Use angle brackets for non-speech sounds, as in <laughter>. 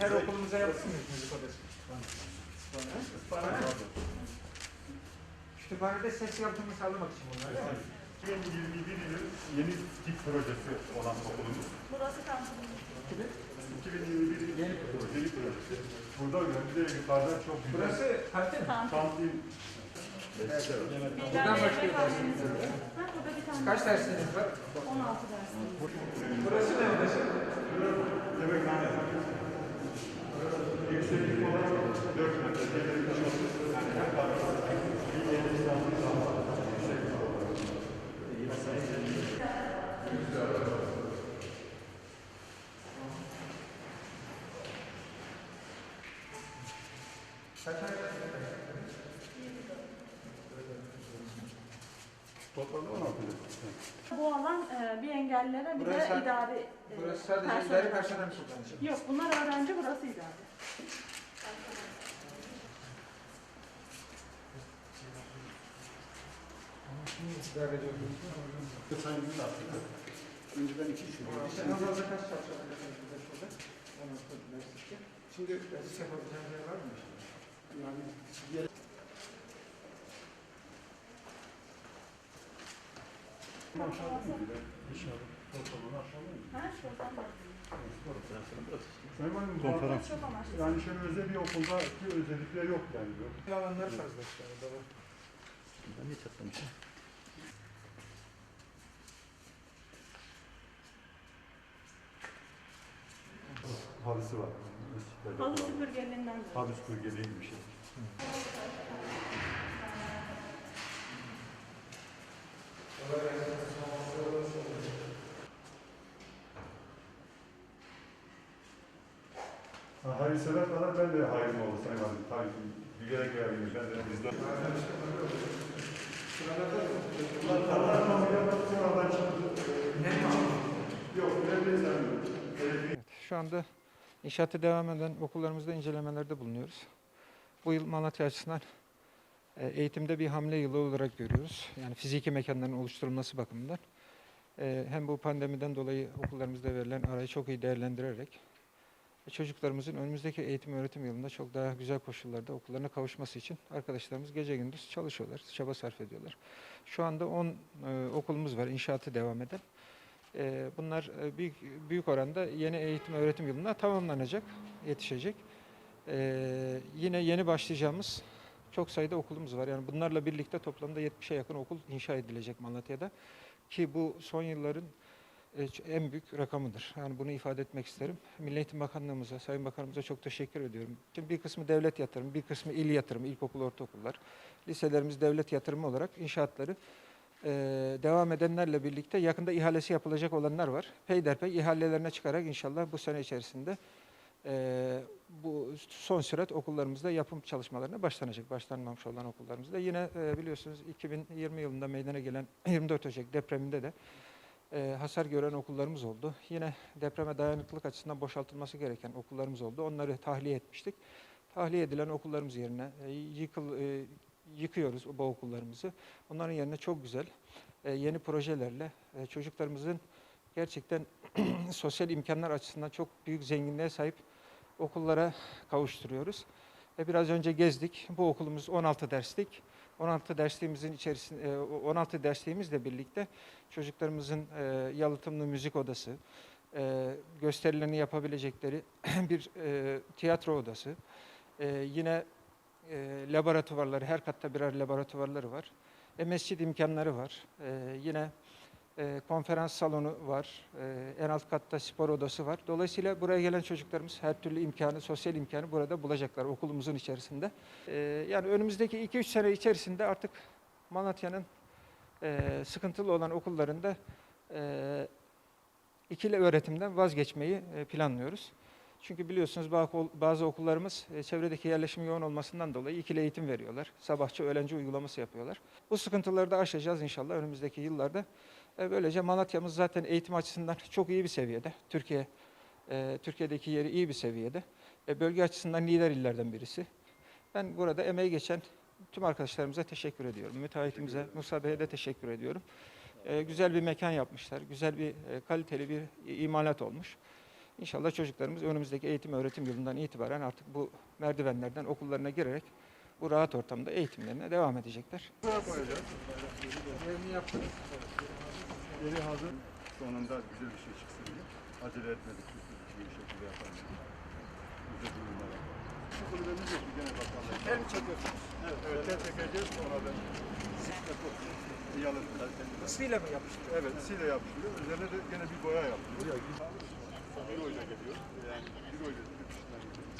her okulumuza yapsın mıyız müzik odası? Kütüphane. Kütüphanede ses yalıtımını sağlamak için bunlar değil mi? 2021 yılı yeni tip projesi olan okulumuz. Burası kampımız. 2021 yıl yeni proje, yeni projesi. Burada de yukarıdan çok güzel Burası kantin mi? Kampım. kantin Buradan başlıyor dersiniz. Ha, burada bir tane. Kaç dersiniz var? 16 dersimiz. Burası ne odası? yemekhane. Yükseklik olarak 4 metre, gelelim bir yeni İstanbul daha yüksek Kaç ay? Toplamda 16 yıl. Bu alan e, bir engellilere bir Burası- de idari e, Burası sadece personel. idari personel mi kullanacak? Yok bunlar öğrenci burası idari. İdare ediyoruz. Sayımız da arttı. Önceden iki kişi. İşte en fazla kaç çalışan arkadaşımız şurada? 16 derslikte. Şimdi ders yapabileceğiniz yer var mı? Yani Sayın Konferans. Yani şöyle özel bir okuldaki özellikler yok yani. Yok. Alanlar fazla var. Ben hiç atlamışım. Halısı var. Halı süpürgeliğinden de. Halı süpürgeliği bir şey. Ha, hayırsever kadar ben de hayrım oldu Sayın Valim. Tabii ki bir gerek vermiyor. Ben de bizden. Evet, şu anda inşaatı devam eden okullarımızda incelemelerde bulunuyoruz. Bu yıl Malatya açısından e, eğitimde bir hamle yılı olarak görüyoruz. Yani fiziki mekanların oluşturulması bakımından. E, Hem bu pandemiden dolayı okullarımızda verilen arayı çok iyi değerlendirerek çocuklarımızın önümüzdeki eğitim öğretim yılında çok daha güzel koşullarda okullarına kavuşması için arkadaşlarımız gece gündüz çalışıyorlar, çaba sarf ediyorlar. Şu anda 10 e, okulumuz var inşaatı devam eden. Ee, Bunlar e, büyük, büyük oranda yeni eğitim öğretim yılına tamamlanacak, yetişecek. Ee, Yine yeni başlayacağımız çok sayıda okulumuz var. Yani bunlarla birlikte toplamda 70'e yakın okul inşa edilecek Malatya'da. Ki bu son yılların e, en büyük rakamıdır. Yani bunu ifade etmek isterim. Milli Eğitim Bakanlığımıza, Sayın Bakanımıza çok teşekkür ediyorum. Şimdi bir kısmı devlet yatırımı, bir kısmı il yatırımı, ilkokul, ortaokullar. Liselerimiz devlet yatırımı olarak inşaatları ee, devam edenlerle birlikte yakında ihalesi yapılacak olanlar var. Peyderpey ihalelerine çıkarak inşallah bu sene içerisinde e, bu son sürat okullarımızda yapım çalışmalarına başlanacak. Başlanmamış olan okullarımızda. Yine e, biliyorsunuz 2020 yılında meydana gelen <clears throat> 24 Ocak depreminde de e, hasar gören okullarımız oldu. Yine depreme dayanıklılık açısından boşaltılması gereken okullarımız oldu. Onları tahliye etmiştik. Tahliye edilen okullarımız yerine e, yıkıl, e, yıkıyoruz bu okullarımızı. Onların yerine çok güzel e, yeni projelerle çocuklarımızın gerçekten <clears throat> sosyal imkanlar açısından çok büyük zenginliğe sahip okullara kavuşturuyoruz. Biraz önce gezdik. Bu okulumuz 16 derslik. 16 dersliğimizin içerisinde e, 16 dersliğimizle birlikte çocuklarımızın e, yalıtımlı müzik odası, e, gösterilerini yapabilecekleri <clears throat> bir e, tiyatro odası, e, yine e, laboratuvarları, her katta birer laboratuvarları var. E, mescid imkanları var. E, yine e, konferans salonu var. E, en alt katta spor odası var. Dolayısıyla buraya gelen çocuklarımız her türlü imkanı, sosyal imkanı burada bulacaklar okulumuzun içerisinde. E, yani önümüzdeki 2-3 sene içerisinde artık Malatya'nın e, sıkıntılı olan okullarında e, ikili öğretimden vazgeçmeyi e, planlıyoruz. Çünkü biliyorsunuz bazı okul- bazı okullarımız e, çevredeki yerleşim yoğun olmasından dolayı ikili eğitim veriyorlar. Sabahçı öğlenci uygulaması yapıyorlar. Bu sıkıntıları da aşacağız inşallah önümüzdeki yıllarda. E, Böylece Malatya'mız zaten eğitim açısından <laughs> çok iyi bir seviyede. Türkiye e, Türkiye'deki yeri iyi bir seviyede. E, Bölge açısından lider illerden birisi. Ben burada emeği geçen tüm arkadaşlarımıza teşekkür ediyorum. Müteahhitimize, Musa Bey'e de teşekkür ediyorum. Güzel bir mekan yapmışlar. Güzel bir, kaliteli bir imalat olmuş. İnşallah çocuklarımız önümüzdeki eğitim öğretim yılından itibaren artık bu merdivenlerden okullarına girerek bu rahat ortamda eğitimlerine devam edecekler. Yerini yaptık. Yeri hazır. Sonunda güzel bir şey çıksın diye. Acele etmedik. Bir şekilde yapalım. Güzel bir numara. Bu kulübemiz yok. Gene bakalım. Tel mi çekiyorsunuz? Evet, evet. Tel çekeceğiz. Sonra ben iyi alırım. Isıyla mı yapıştırıyorsunuz? Evet, siyle yapıştırıyor. Üzerine de gene bir boya yapılıyor. Euro ile geliyor. Yani yurt dışından geliyor.